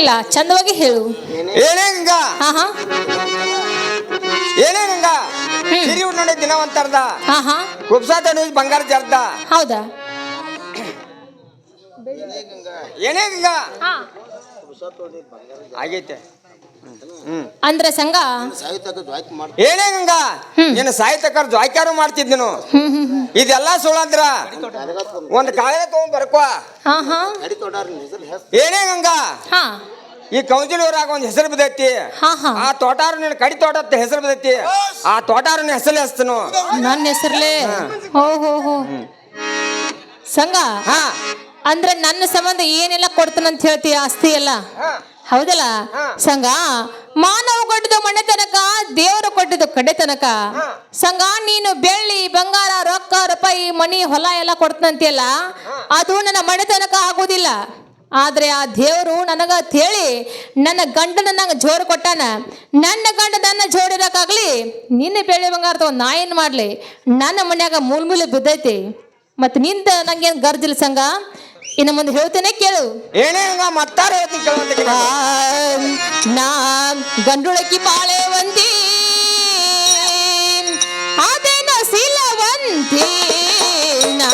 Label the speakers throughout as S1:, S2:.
S1: ಕೇಳಿಲ್ಲ. ಚಂದವಾಗಿ ಹೇಳು.
S2: ಏನೇ ದಿನ
S1: ಹಾ ಹಾ.
S2: ಏನೇ ಗಂಗಾ?
S1: ಹ್ಮ್.
S2: ಸಿರಿ ನೋಡಿ ದಿನವಂತರ್ದ.
S1: ಹಾ ಹಾ.
S2: ಗುಪ್ಸಾತನು ಬಂಗಾರ ಜರ್ದ.
S1: ಹೌದಾ?
S2: ಏನೇ ಗಂಗಾ?
S1: ಹಾ.
S2: ಆಗೈತೆ.
S1: ಅಂದ್ರೆ ಸಂಘ?
S2: ಏನೇ ಗಂಗಾ. ನೀನು ಸಾಹಿತ್ಯಕಾರ ಜ್ವಾಯ್ಕಾರು
S1: ಹ್ಮ್
S2: ಇದೆಲ್ಲ ಸುಳ್ಳಂದ್ರ ಒಂದ್ ಕಾಯಿಲೆ ತಗೊಂಡ್ ಬರ್ಕೋ ಏನೇ ಗಂಗಾ
S1: ಈ
S2: ಈ ಕೌಂಜಲೂರಾಗ ಒಂದ್ ಹೆಸರು ಬಿದ್ದೈತಿ.
S1: ಹಾ ಹಾ.
S2: ಆ ತೋಟಾರು ನಿನ್ನ ಕಡಿ ತೋಟ ಅಂತ ಹೆಸರು ಬಿದ್ದೈತಿ. ಆ ತೋಟಾರು ಹೆಸರು ಹಸ್ತನು
S1: ನನ್ನ ಹೆಸರ್ಲೆ? ಹೋ. ಹೋ ಹೋ ಸಂಘ
S2: ಹಾ.
S1: ಅಂದ್ರೆ ನನ್ನ ಸಂಬಂಧ ಏನೆಲ್ಲ ಕೊಡ್ತಾನಂತ ಹೇಳ್ತೀಯ ಆಸ್ತಿ ಎಲ್ಲ. ಹೌದಲ್ಲ. ಸಂಘ ಮಾನವ ಕೊಟ್ಟದ ಮನೆ ತನಕ ದೇವರು ಕೊಟ್ಟಿದ್ದು ಕಡೆ ತನಕ. ಸಂಘ ನೀನು ಬೆಳ್ಳಿ ಬಂಗಾರ ರೊಕ್ಕ ರೂಪಾಯಿ ಮನಿ ಹೊಲ ಎಲ್ಲ ಕೊಡ್ತಂತಿಯಲ್ಲ? ಅದು ನನ್ನ ಮನೆ ತನಕ ಆಗುದಿಲ್ಲ. ಆದ್ರೆ ಆ ದೇವರು ನನಗ ಹೇಳಿ ನನ್ನ ಗಂಡನ ನಂಗೆ ಜೋರು ಕೊಟ್ಟಾನ. ನನ್ನ ಗಂಡ ನನ್ನ ಜೋಡಿರಕ್ಕಾಗ್ಲಿ ನಿನ್ನ ಬೆಳ್ಳಿ ಬಂಗಾರ ತಗೊಂಡು ನಾ ಏನು ಮಾಡ್ಲಿ? ನನ್ನ ಮನ್ಯಾಗ ಮೂಲ ಮೂಲೆ ಬಿದ್ದೈತಿ. ಮತ್ತೆ ನಿಂದ ನಂಗೇನು ಗರ್ಜಿಲ್ಲ ಸಂಘ ಇನ್ನು ಮುಂದೆ ಹೇಳ್ತೇನೆ ಕೇಳು.
S2: ಏನೇ ಗಂಗಾ ಮತ್ತಾರ ಹೇಳ್ತೀನಿ ಕೇಳುವಂತ
S1: ನಾ ಗಂಡುಳಕಿ ಬಾಳೆವಂತಿ ಅದೇನ ಶೀಲವಂತಿ. ನಾ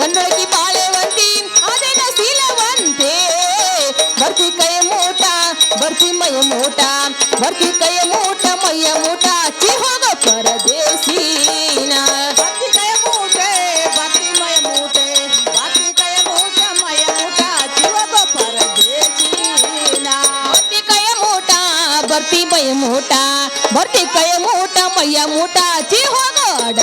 S1: ಗಂಡುಳಕಿ ಬಾಳೆವಂತಿ ಅದೇನ ಶೀಲವಂತಿ. ಬರ್ತಿ ಕೈ ಮೂಟ ಬರ್ತಿ ಮೈ ಮೂಟ ಬರ್ತಿ ಕೈ ಮೂಟ ಮೈಯ ಮೂಟ ಚಿ ಹೋಗ ಪರದೇಶೀನ ಬರ್ತಿ ಕೈ ಮೂಟ ಮೈಯ ಮೂಟ ಚಿ ಹೋಗ ಅಡ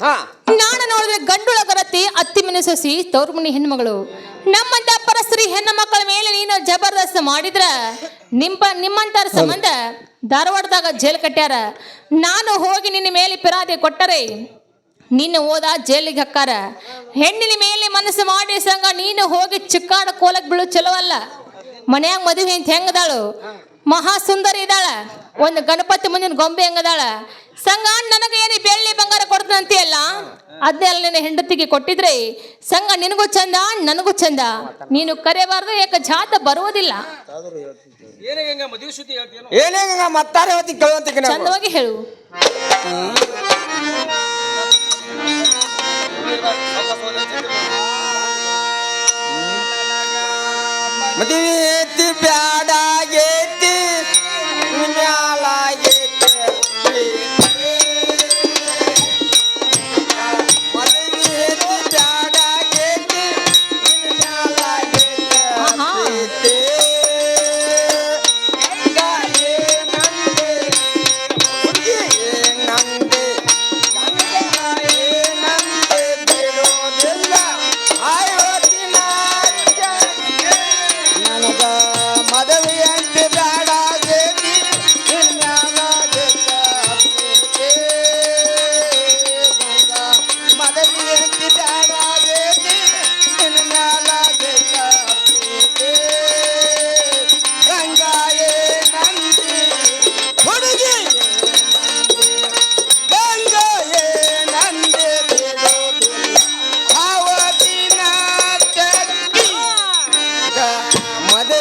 S1: ಹಾ. ನಾನು ನೋಡಿದ್ರೆ ಗಂಡುಳ ಗರತಿ ಅತ್ತಿ ಮನೆ ಸೊಸಿ ತವ್ರ ಮನೆ ಹೆಣ್ಮಗಳು. ನಮ್ಮಂತ ಪರಸ್ತ್ರೀ ಹೆಣ್ಣು ಮಕ್ಕಳ ಮೇಲೆ ನೀನು ಜಬರ್ದಸ್ತ್ ಮಾಡಿದ್ರ ನಿಮ್ಮ ನಿಮ್ಮಂತರ ಸಂಬಂಧ ಧಾರವಾಡದಾಗ ಜೈಲ್ ಕಟ್ಟ್ಯಾರ ನಾನು ಹೋಗಿ ನಿನ್ನ ಮೇಲೆ ಪಿರಾದಿ ಕೊಟ್ಟರೆ ನಿನ್ನ ಓದ ಜೈಲಿಗೆ ಹಕ್ಕಾರ. ಹೆಣ್ಣಿನ ಮೇಲೆ ಮನಸ್ಸು ಮಾಡಿ ಸಂಗ ನೀನು ಹೋಗಿ ಚಿಕ್ಕಾಡ ಕೋಲಕ್ಕೆ ಬೀಳು ಚಲೋ ಅಲ್ಲ. ಮನ್ಯಾಗ ಮದುವೆ ಅಂತ ಹೆಂಗದಾಳು? ಮಹಾ ಸುಂದರಿ ಇದ್ದಾಳ ಒಂದು ಗಣಪತಿ ಮುಂದಿನ ಗೊಂಬೆ ಹೆಂಗದಾಳ? ಸಂಘ ನನಗೆ ಏನು ಬೆಳ್ಳಿ ಬಂಗಾರ ಕೊಡ್ತಂತೀಯಲ್ಲ ಅದನ್ನೆಲ್ಲ ನಿನ್ನ ಹೆಂಡತಿಗೆ ಕೊಟ್ಟಿದ್ರೆ ಸಂಘ ನಿನಗೂ ಚಂದ ನನಗೂ ಚಂದ. ನೀನು ಕರೆಬಾರದು ಯಾಕೆ ಜಾತ ಬರುವುದಿಲ್ಲ. ಚಂದವಾಗಿ ಹೇಳು.
S2: ಮದುವೆ
S1: ಬ್ಯಾಡ ಗೇತಿ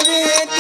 S1: রে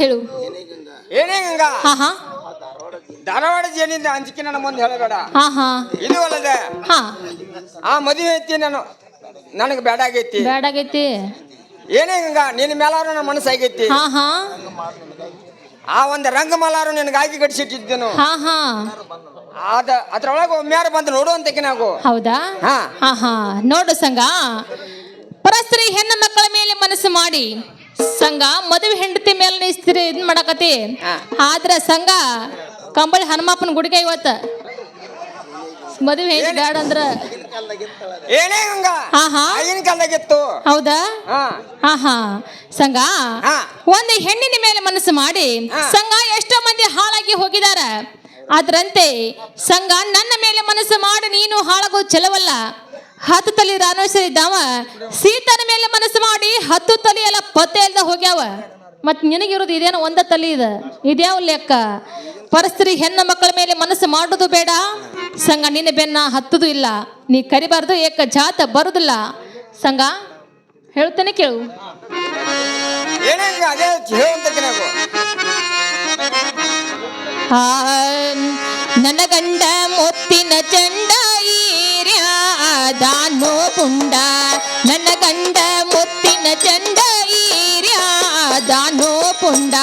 S1: ಹೇಳು.
S2: ಏನೇ ಗಂಗ
S1: ಹಾ ಹಾ
S2: ಧಾರವಾಡ ಜೇನಿಂದ ಅಂಜಿಕೆ ನನ್ನ ಮುಂದೆ ಹೇಳಬೇಡ.
S1: ಹಾ ಹಾ
S2: ಇದು ಅಲ್ಲದೆ
S1: ಹಾ.
S2: ಆ ಮದುವೆ ಐತಿ ನಾನು ನನಗೆ ಬೇಡ ಆಗೈತಿ.
S1: ಬ್ಯಾಡಾಗೈತಿ
S2: ಏನೇ ಗಂಗ ನಿನ್ನ ಮೇಲಾರು ನನ್ನ ಮನಸ್ಸು ಆಗೈತಿ.
S1: ಹಾ ಹಾ
S2: ಆ ಒಂದು ರಂಗ ಮಲಾರು ನಿನಗಾಗಿ ಗಡಿಸಿಟ್ಟಿದ್ದೇನು.
S1: ಹಾ ಹಾ
S2: ಅದ ಅದ್ರೊಳಗೆ ಒಮ್ಮ್ಯಾರು ಬಂದು ನೋಡುವಂತಕ್ಕೆ ನಾವು.
S1: ಹೌದಾ?
S2: ಹಾ.
S1: ಹಾ ಹಾ ನೋಡು ಸಂಘ ಪರಸ್ತ್ರೀ ಹೆಣ್ಣು ಮಕ್ಕಳ ಮೇಲೆ ಮನಸ್ಸು ಮಾಡಿ. ಸಂಘ ಮದುವೆ ಹೆಂಡತಿ ಮೇಲೆ ನೀ ಸ್ಥಿರ ಇದ್ ಮಾಡಕತಿ. ಆದ್ರ ಸಂಘ ಕಂಬಳಿ ಹನುಮಪ್ಪನ ಗುಡಿಗೆ ಇವತ್ತ. ಮದುವೆ ಹೆಂಡತಿ ಬೇಡ ಅಂದ್ರ.
S2: ಏನೇ ಹಂಗ
S1: ಹಾ, ಹಾ.
S2: ಆಗಿನ ಕಾಲದಾಗಿತ್ತು
S1: ಹೌದಾ?
S2: ಹಾ.
S1: ಹಾ ಸಂಘ ಒಂದು ಹೆಣ್ಣಿನ ಮೇಲೆ ಮನಸ್ಸು ಮಾಡಿ. ಸಂಘ ಎಷ್ಟೋ ಮಂದಿ ಹಾಳಾಗಿ ಹೋಗಿದಾರ. ಅದರಂತೆ ಸಂಘ ನನ್ನ ಮೇಲೆ ಮನಸ್ಸು ಮಾಡಿ ನೀನು ಹಾಳಾಗೋ ಚಲವಲ್ಲ. ಹತ್ತು ತಲೆ ರಾಮೇಶ್ವರಿದ್ದಾವ ಸೀತನ ಮೇಲೆ ಮನಸ್ಸು ಮಾಡಿ ಹತ್ತು ತಲೆ ಎಲ್ಲ ಪತ್ತೆ ಇಲ್ದ ಹೋಗ್ಯಾವ. ಮತ್ ನಿನಗಿರೋದು ಇದೇನೋ ಒಂದ ತಲೆ ಇದೆ. ಇದ್ಯಾವ ಲೆಕ್ಕ? ಪರಸ್ತ್ರೀ ಹೆಣ್ಣು ಮಕ್ಕಳ ಮೇಲೆ ಮನಸ್ಸು ಮಾಡೋದು ಬೇಡ. ಸಂಘ ನಿನ್ನ ಬೆನ್ನ ಹತ್ತದು ಇಲ್ಲ. ನೀ ಕರಿಬಾರ್ದು ಏಕ ಜಾತ ಬರುದಿಲ್ಲ. ಸಂಘ ಹೇಳ್ತೇನೆ ಕೇಳು. ಆ, ನನ್ನ ಗಂಡ ಮುತ್ತಿನ ಚಂಡ ಈರ್ಯಾದಾನೋ ಪುಂಡ. ನನ್ನ ಗಂಡ ಮುತ್ತಿನ ಚಂಡ ಈರ್ಯಾದಾನೋ ಪುಂಡ.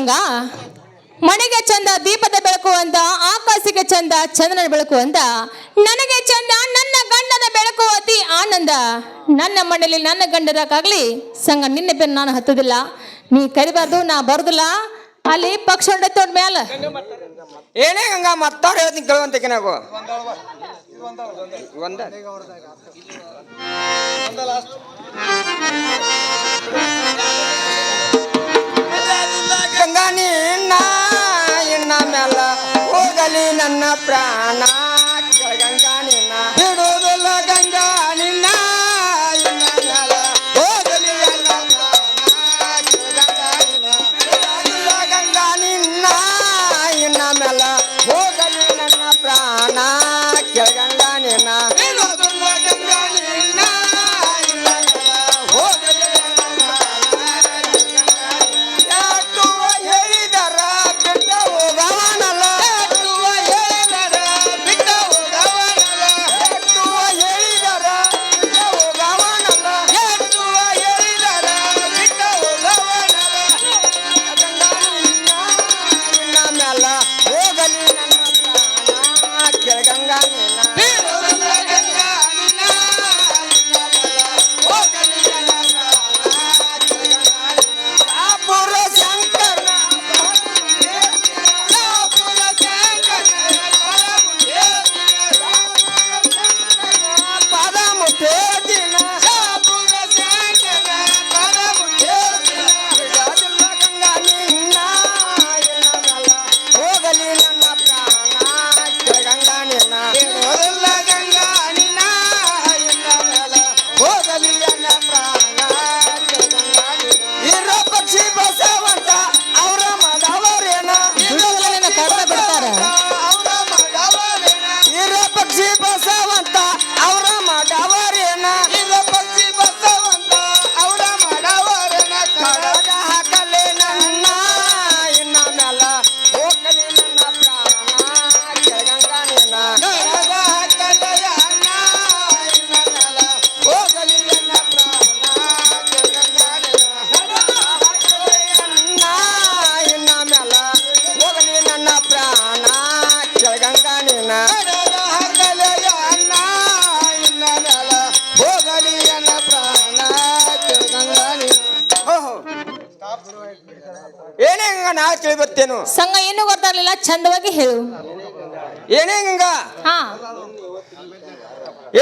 S1: ಸಂಘ ಮನೆಗೆ ಚಂದ ದೀಪದ ಬೆಳಕು ಅಂತ ಆಕಾಶಕ್ಕೆ ಚಂದ ಚಂದ್ರನ ಬೆಳಕು ಅಂತ ನನಗೆ ಚಂದ ನನ್ನ ಗಂಡನ ಬೆಳಕು ಅತಿ ಆನಂದ. ನನ್ನ ಮನೆಯಲ್ಲಿ ನನ್ನ ಗಂಡರಕ್ಕಾಗ್ಲಿ ಸಂಘ ನಿನ್ನೆ ಬೆನ್ನ ನಾನು ಹತ್ತದಿಲ್ಲ. ನೀ ಕರಿಬಾರ್ದು ನಾ ಬರುದಿಲ್ಲ. ಅಲ್ಲಿ ಪಕ್ಷ ಹೊಡೆತೋಡ್ ಮ್ಯಾಲ.
S2: ಏನೇ ಹಂಗ ಮತ್ತಾರು ಹೇಳ್ತೀನಿ ಕೇಳುವಂತಕ್ಕೆ ನಾವು ಒಂದ. ಗಂಗಾ ನಿನ್ನ ಇನ್ನ ಮ್ಯಾಲ ಹೋಗಲಿ ನನ್ನ ಪ್ರಾಣ.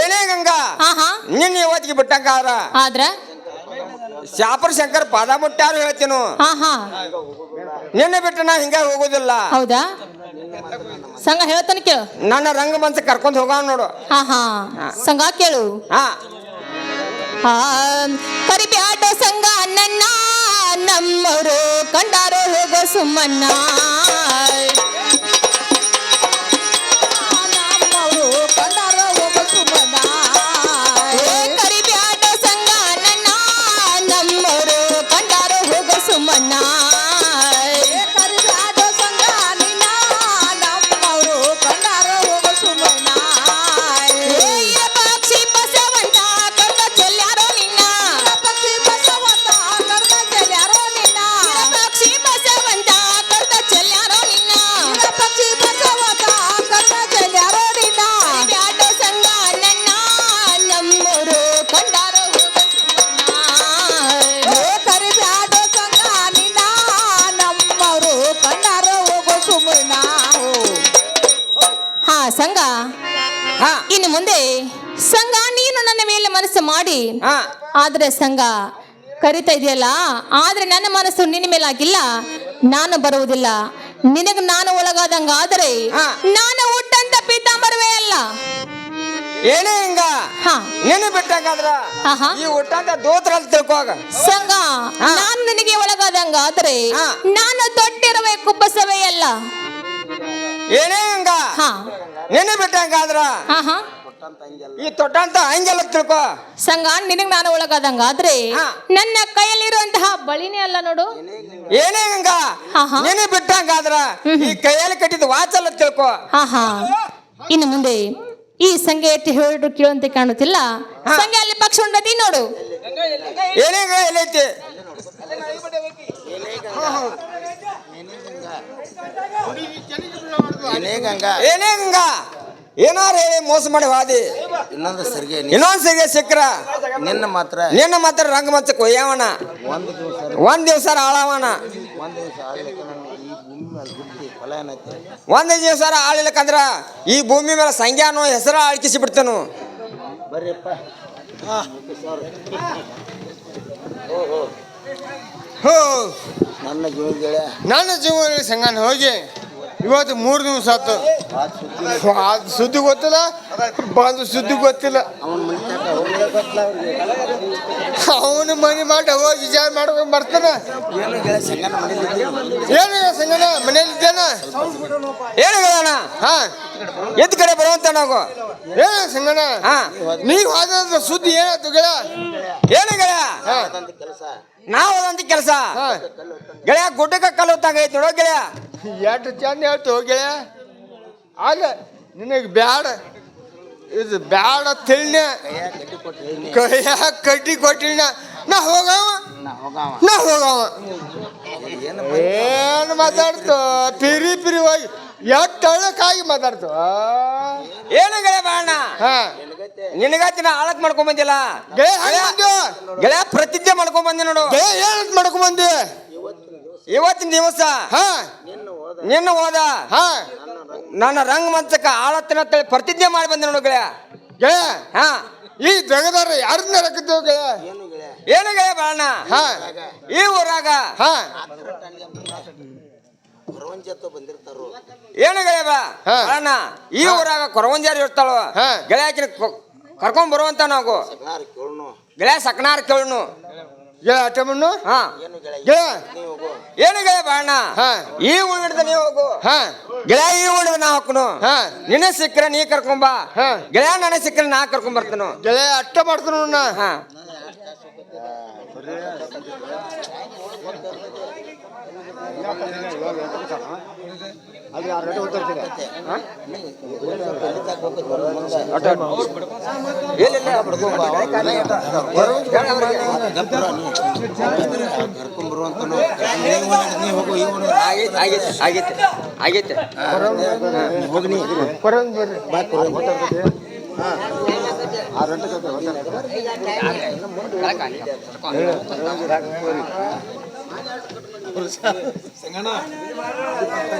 S2: ಏನೇ ಗಂಗಾ?
S1: ಹಾ ಹಾ.
S2: ನಿನ್ನ ಇವತ್ತಿಗೆ ಬಿಟ್ಟಂಗಾರ
S1: ಆದ್ರ?
S2: ಶಾಪರ್ ಶಂಕರ್ ಪಾದ ಮುಟ್ಟಾರು ಹೇಳ್ತೀನು?
S1: ಹಾ ಹಾ.
S2: ನಿನ್ನ ಬಿಟ್ಟು ನಾ ಹಿಂಗ ಹೋಗುದಿಲ್ಲ.
S1: ಹೌದಾ? ಸಂಘ ಹೇಳ್ತಾನೆ ಕೇಳು.
S2: ನನ್ನ ರಂಗ ಮಂಚ ಕರ್ಕೊಂಡ್ ಹೋಗ ನೋಡು.
S1: ಹಾ ಹಾ. ಸಂಘ ಕೇಳು.
S2: ಹಾ.
S1: ಆ ಕರಿಬ್ಯಾಡ ಸಂಘ ನನ್ನ ನಮ್ಮರು ಕಂಡಾರೋ ಹೋಗೋ ಸುಮ್ಮನ್ನ ಆದ್ರೆ ಸಂಘ ಕರಿತಾ ಇದೆಯಲ್ಲ? ಆದ್ರೆ ನನ್ನ ಮನಸ್ಸು ನಿನ್ನ ಮೇಲಾಗಿಲ್ಲ. ನಾನು ಬರುವುದಿಲ್ಲ. ನಿನಗೆ ನಾನು ಒಳಗಾದಂಗ ಆದರೆ. ನಾನು ಹುಟ್ಟಂತ ಪೀತಾಂಬರವೇ ಅಲ್ಲ.
S2: ಏನೇ ಹಿಂಗ?
S1: ಹಾ.
S2: ನಿನ್ನ ಬಿಟ್ಟಂಗಾದ್ರ. ಈ ಊಟದ ದೋತ್ರ ಅಂತ ತಿಳ್ಕೋಗ.
S1: ಸಂಘ. ನಾನು ನಿನಗೆ ಒಳಗಾದಂಗ ಆದರೆ. ನಾನು ದೊಡ್ಡಿರುವೆ ಕುಬ್ಬಸವೇ ಅಲ್ಲ.
S2: ಏನೇ ಹಿಂಗ?
S1: ಹಾ.
S2: ನಿನ್ನ ಬಿಟ್ಟಂಗಾದ್ರ ಈ ತೊಟ್ಟಂತ ಹಂಗೆಲ್ಲ ತಿಳ್ಕೋ.
S1: ಸಂಘ ನಿನಗ್ ನಾನು ಒಳಗಾದಂಗ ಆದ್ರೆ. ನನ್ನ ಕೈಯಲ್ಲಿರುವಂತಹ ಬಳಿನೇ ಅಲ್ಲ ನೋಡು.
S2: ಏನೇ ಹಂಗ
S1: ಏನೇ ಬಿಟ್ಟಂಗ
S2: ಆದ್ರ ಬಿಟ್ಟಂಗಾದ್ರ ಈ ಕೈಯಲ್ಲಿ ಕಟ್ಟಿದ ವಾಚಲ್ಲ ತಿಳ್ಕೋ.
S1: ತಿಳ್ಕೊ ಹಾ. ಇನ್ನು ಮುಂದೆ ಈ ಸಂಖ್ಯೆ ಎತ್ತಿ ಹೇಳಿದ್ರು ಕೇಳುವಂತೆ ಕಾಣುತ್ತಿಲ್ಲ. ಸಂಖ್ಯೆ ಅಲ್ಲಿ ಪಕ್ಷ ಉಂಡತಿ ನೋಡು.
S2: ಏನೇ ಹಿಂಗ ಎಲ್ಲೈತಿ
S3: ಏನೇ ಗಂಗಾ?
S2: ಏನೇ ಹಿಂಗ ಏನಾರ ಹೇಳಿ ಮೋಸ ಮಾಡಿ ವಾದಿ.
S3: ಇನ್ನೊಂದು ಸರಿಗೆ
S2: ಇನ್ನೊಂದು ಸರಿಗೆ ಸಿಕ್ಕ್ರ.
S3: ನಿನ್ನ ಮಾತ್ರ
S2: ನಿನ್ನ ಮಾತ್ರ ರಂಗಮಂಚಕ್ಕೆ ಒಯ್ಯವನ.
S3: ಒಂದು ದಿವಸ
S2: ಒಂದ್ ದಿವ್ಸ
S3: ಒಂದು ದಿವಸ ಆಳವಣ
S2: ಒಂದ್ ದಿವ್ಸ ಆಳಿಲ್ಲಕಂದ್ರ ಈ ಭೂಮಿ ಮೇಲೆ ಅನ್ನೋ ಹೆಸರ ಆಳ್ಕಿಸಿ ಬಿಡ್ತೇನು.
S3: ಬರ್ರಿಪ್ಪ.
S4: ಹೋ.
S3: ನನ್ನ ಜೀವ ಗೆಳೆಯ
S4: ನನ್ನ ಸಂಘಾನ ಹೋಗಿ ಇವತ್ತು ಮೂರು ದಿವಸ ಆತು. ಅದು ಸುದ್ದಿ ಗೊತ್ತಿಲ್ಲ ಬಂದು ಸುದ್ದಿ ಗೊತ್ತಿಲ್ಲ.
S3: ಅವನ ಮನೆ
S4: ಮಾಡಿ ಹೋಗಿ ವಿಚಾರ ಮಾಡ್ಕೊಂಡು ಬರ್ತಾನ.
S3: ಏನು ಸಂಗಣ ಮನೇಲಿ
S4: ಇದ್ದೇನ?
S2: ಏನು ಹೇಳೋಣ
S4: ಹಾ.
S2: ಎದ್ ಕಡೆ ಬರುವಂತ ನಾವು.
S4: ಏನ ಸಂಗನ
S2: ಹಾ.
S4: ನೀವು ಹೋದ ಸುದ್ದಿ ಏನಾಯ್ತು ಗೆಳ?
S2: ಏನು
S3: ಕೆಲಸ
S2: ನಾವು ಅದಂತ ಕೆಲಸ. ಗೆಳೆಯ ಗುಡ್ಡಕ್ಕೆ ಕಲ್ಲು ಐತಿ ನೋಡೋ ಗೆಳೆಯ.
S4: ಎಷ್ಟು ಚಂದ ಹೇಳ್ತು ಗೆಳೆಯ? ಅಲ್ಲ ನಿನಗೆ ಬ್ಯಾಡ. ಇದು ಬ್ಯಾಡ ತಿಳಿನ. ಕೈಯ ಕಡ್ಡಿ ಕೊಟ್ಟಿನ. ನಾ ಹೋಗವ?
S3: ನಾ ಹೋಗವ.
S4: ನಾ ಹೋಗವ.
S3: ಏನು
S4: ಏನು ಮಾತಾಡ್ತು? ಪಿರಿ ಪಿರಿ ಹೋಗಿ. ಎಷ್ಟು ಕಾಯಿ ಮಾತಾಡ್ತು?
S2: ಏನು ಗೆಳೆಯ ಬಾಣ?
S4: ಹಾ.
S2: ನಿನಗಾತಿ ನಾ ಆಳಕ್ ಮಾಡ್ಕೊಂಡ್ ಬಂದಿಲ್ಲ?
S4: ಗೆಳೆಯ ಹೆಂಗ್ ಬಂದ್ಯೋ?
S2: ಗೆಳೆಯ ಪ್ರತಿಜ್ಞೆ ಮಾಡ್ಕೊಂಡ್ ಬಂದೆ ನೋಡು.
S4: ಏನಂತ ಮಾಡ್ಕೊಂಡ್ ಬಂದಿ
S2: ಇವತ್ತಿನ ದಿವಸ
S4: ಹಾ.
S2: ನಿನ್ನ ಹೋದ.
S4: ಹಾ.
S2: ನನ್ನ ರಂಗ ಮಂಚಕ್ಕ ಆಳತ್ತಿನ ಅಂತೇಳಿ ಪ್ರತಿಜ್ಞೆ ಮಾಡಿ ಬಂದೆ ನೋಡು ಗೆಳೆಯ.
S4: ಗೆಳೆಯ
S2: ಹಾ.
S4: ಈ ಜಗದಾರ ಯಾರನ್ನ ಗೆಳೆಯ?
S2: ಏನು ಗೆಳೆಯ ಬಾಣ?
S4: ಹಾ.
S2: ಈ ಊರಾಗ
S4: ಹಾ.
S2: ಏನು ಗೆಳೆಯ ಬಾ
S4: ಹಾ.
S2: ಬಾಣ ಈ ಊರಾಗ ಕೊರವಂಜಾರಿ ಇರ್ತಾಳ?
S4: ಹಾ.
S2: ಗೆಳೆಯಾಕಿನ ಕರ್ಕೊಂಡ್ ಬರುವಂತ ನಾವು. ಗೆಳೆಯ ಸಕನಾರ್ ಕೇಳನು.
S4: ಗೆಳೆಯ
S3: ಏನು ಗೆಳೆಯ?
S2: ಬಾಣ ಈ ಉಳಿದ ನೀವು ಹೋಗು.
S4: ಹಾ.
S2: ಗೆಳೆಯ ಈ ಉಳಿದ ನಾ ಹಾಕುನು
S4: ಹಾ.
S2: ನಿನ್ನ ಸಿಕ್ಕರೆ ನೀ ಕರ್ಕೊಂಬಾ
S4: ಹಾ.
S2: ಗೆಳೆಯ ನನಗೆ ಸಿಕ್ಕರೆ ನಾ ಕರ್ಕೊಂಡ್ ಬರ್ತೇನು.
S4: ಗೆಳೆಯ ಅಟ್ಟ ಮಾಡ್ತಾನ ನಾ
S2: ಆರು
S3: ಗಂಟೆ ನೀ ಹೋಗು ಈ ಊರಿನ
S2: ಆಗೈತೆ ಆಗೈತೆ ಆಗೈತೆ ಆಗೈತೆ
S3: ಹೋಗಿ ನೀ
S4: ಕೊರವಂಜ್ ಬರ್ರಿ
S3: ಬಾ ಕೊಡು. Sengana. Sengana. Sengana.